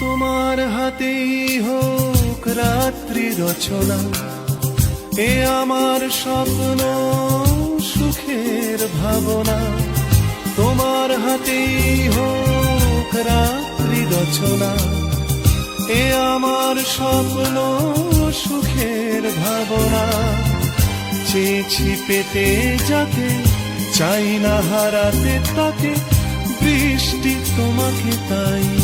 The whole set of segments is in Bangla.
তোমার হাতেই হোক রাত্রি রচনা। এ আমার স্বপ্ন সুখের ভাবনা। তোমার হাতেই হোক রাত্রি রচনা। এ আমার স্বপ্ন সুখের ভাবনা। চেয়েছি পেতে যাতে, চাই না হারাতে তাকে বৃষ্টি তোমাকে তাই।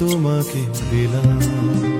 তোমাকে দিলাম